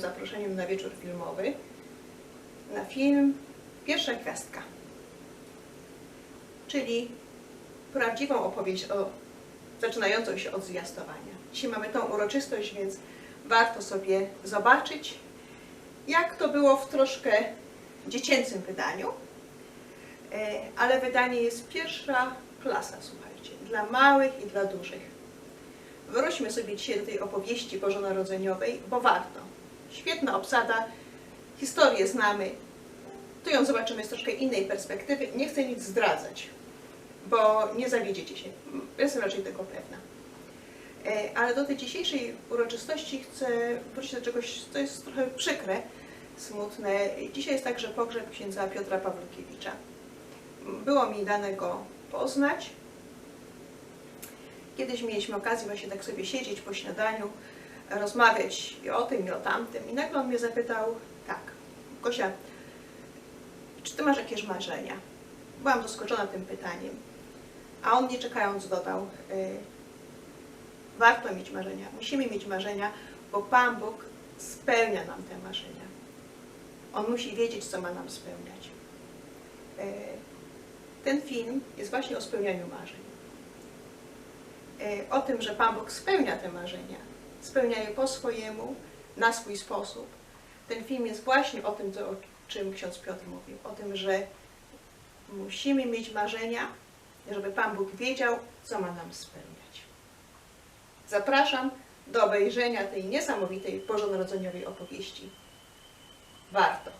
zaproszeniem na wieczór filmowy na film Pierwsza Gwiazdka, czyli prawdziwą opowieść o, zaczynającą się od zwiastowania. Dzisiaj mamy tą uroczystość, więc warto sobie zobaczyć, jak to było w troszkę dziecięcym wydaniu, E, ale wydanie jest pierwsza klasa, słuchajcie, dla małych i dla dużych. Wróćmy sobie dzisiaj do tej opowieści bożonarodzeniowej, bo warto. Świetna obsada, historię znamy, tu ją zobaczymy z troszkę innej perspektywy. Nie chcę nic zdradzać, bo nie zawiedziecie się. Jestem raczej tego pewna. E, Ale do tej dzisiejszej uroczystości chcę wrócić do czegoś, co jest trochę przykre, smutne. Dzisiaj jest także pogrzeb księdza Piotra Pawlukiewicza. Było mi dane go poznać. Kiedyś mieliśmy okazję właśnie tak sobie siedzieć po śniadaniu, rozmawiać i o tym, i o tamtym. I nagle on mnie zapytał, tak, Gosia, czy ty masz jakieś marzenia? Byłam zaskoczona tym pytaniem. A on nie czekając dodał, y, warto mieć marzenia, musimy mieć marzenia, bo Pan Bóg spełnia nam te marzenia. On musi wiedzieć, co ma nam spełniać. Y, ten film jest właśnie o spełnianiu marzeń. Y, O tym, że Pan Bóg spełnia te marzenia, spełnia je po swojemu, na swój sposób. Ten film jest właśnie o tym, o czym ksiądz Piotr mówił, o tym, że musimy mieć marzenia, żeby Pan Bóg wiedział, co ma nam spełniać. Zapraszam do obejrzenia tej niesamowitej bożonarodzeniowej opowieści. Warto.